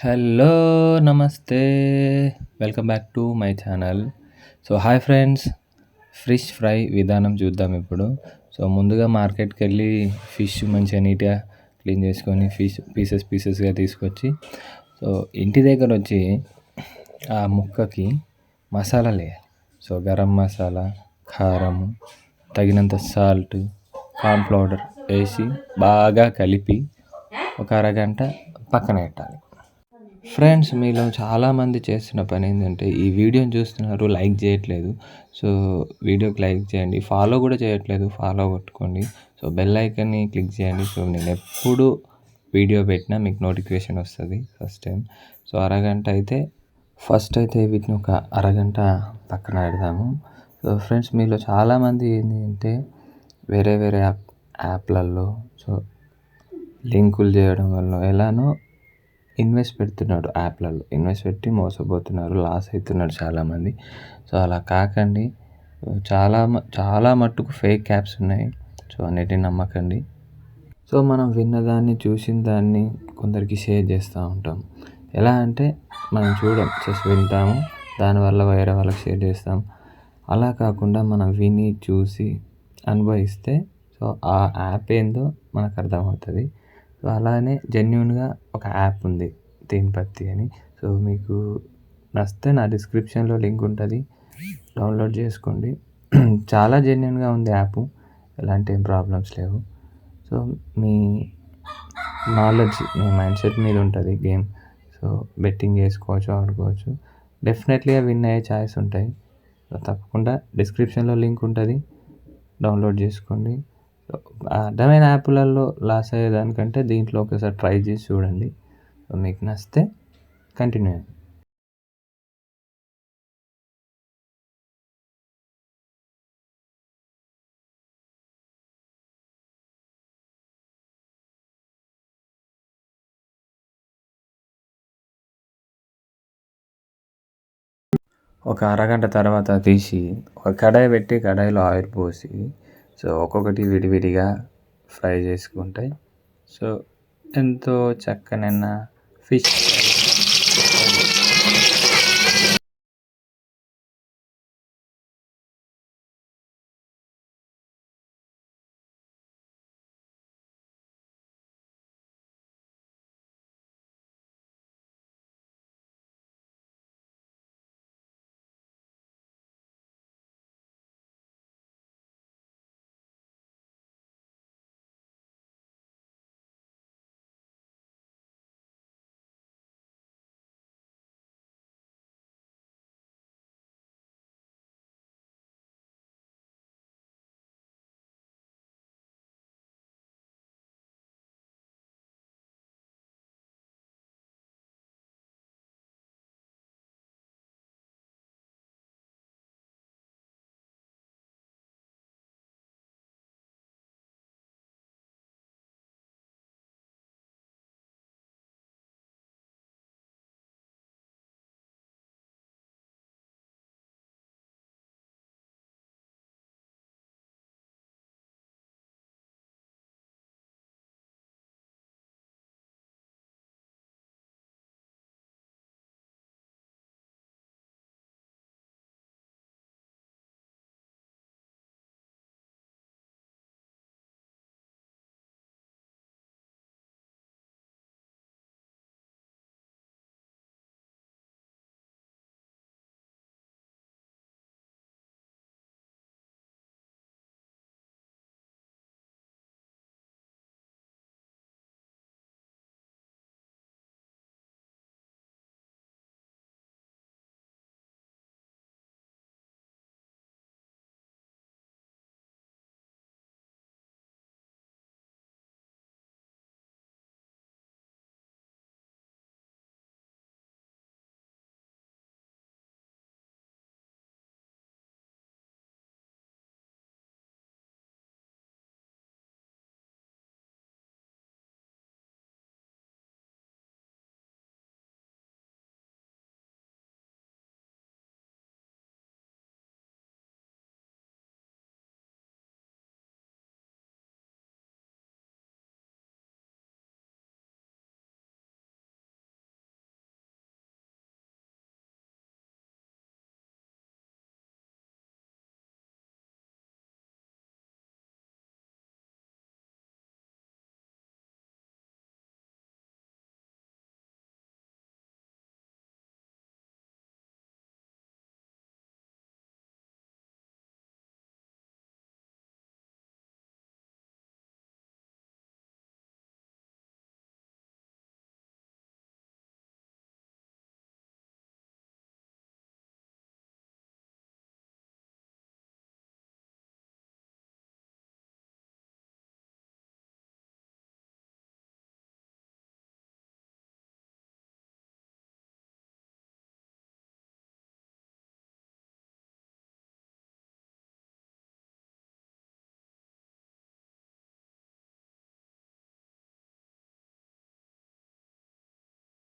Hello నమస్తే. Welcome back to my channel. So hi friends. Fish fry విధానం చూద్దాం ఇప్పుడు. సో ముందుగా మార్కెట్కి వెళ్ళి ఫిష్ మంచిగా నీట్గా క్లీన్ చేసుకొని ఫిష్ పీసెస్ పీసెస్గా తీసుకొచ్చి సో ఇంటి దగ్గర వచ్చి ఆ ముక్కకి మసాలా వేయాలి సో గరం మసాలా కారం తగినంత సాల్ట్ కార్న్ పౌడర్ వేసి బాగా కలిపి ఒక అరగంట పక్కన పెట్టాలి. ఫ్రెండ్స్ మీలో చాలామంది చేస్తున్న పని ఏంటంటే ఈ వీడియోని చూస్తున్నారు లైక్ చేయట్లేదు. సో వీడియోకి లైక్ చేయండి. ఫాలో కూడా చేయట్లేదు ఫాలో కొట్టుకోండి. సో బెల్ ఐకన్ని క్లిక్ చేయండి. సో నేను ఎప్పుడు వీడియో పెట్టినా మీకు నోటిఫికేషన్ వస్తుంది ఫస్ట్ టైం. సో అరగంట అయితే ఫస్ట్ అయితే వీటిని ఒక అరగంట పక్కన పెడదాము. సో ఫ్రెండ్స్ మీలో చాలామంది ఏంటి అంటే వేరే వేరే యాప్ యాప్లలో సో లింకులు చేయడం వల్ల ఎలానో ఇన్వెస్ట్ పెడుతున్నాడు యాప్లలో. ఇన్వెస్ట్ పెట్టి మోసపోతున్నారు లాస్ అవుతున్నారు చాలామంది. సో అలా కాకండి. చాలా చాలా మట్టుకు ఫేక్ యాప్స్ ఉన్నాయి. సో అన్నిటిని నమ్మకండి. సో మనం విన్నదాన్ని చూసిన దాన్ని కొందరికి షేర్ చేస్తూ ఉంటాం. ఎలా అంటే మనం చూడం జస్ట్ వింటాము. దానివల్ల వేరే వాళ్ళకి షేర్ చేస్తాం. అలా కాకుండా మనం విని చూసి అనుభవిస్తే సో ఆ యాప్ ఏందో మనకు అర్థమవుతుంది. సో అలానే జెన్యున్గా ఒక యాప్ ఉంది తేన్పత్తి అని. సో మీకు నచ్చితే నా డిస్క్రిప్షన్లో లింక్ ఉంటుంది డౌన్లోడ్ చేసుకోండి. చాలా జెన్యున్గా ఉంది యాప్ ఎలాంటి ఏం ప్రాబ్లమ్స్ లేవు. సో మీ నాలెడ్జ్ మీ మైండ్ సెట్ మీద ఉంటుంది గేమ్ సో బెట్టింగ్ చేసుకోవచ్చు ఆడుకోవచ్చు. డెఫినెట్లీగా విన్ అయ్యే ఛాయిస్ ఉంటాయి. తప్పకుండా డిస్క్రిప్షన్లో లింక్ ఉంటుంది డౌన్లోడ్ చేసుకోండి. అర్థమైన యాప్లలో లాస్ అయ్యేదానికంటే దీంట్లో ఒకసారి ట్రై చేసి చూడండి. మీకు నచ్చితే కంటిన్యూ ఒక అరగంట తర్వాత తీసి ఒక కడాయి పెట్టి కడాయిలో ఆయిల్ పోసి సో ఒక్కొక్కటి విడివిడిగా ఫ్రై చేసుకుంటే సో ఎంతో చక్కనైన ఫిష్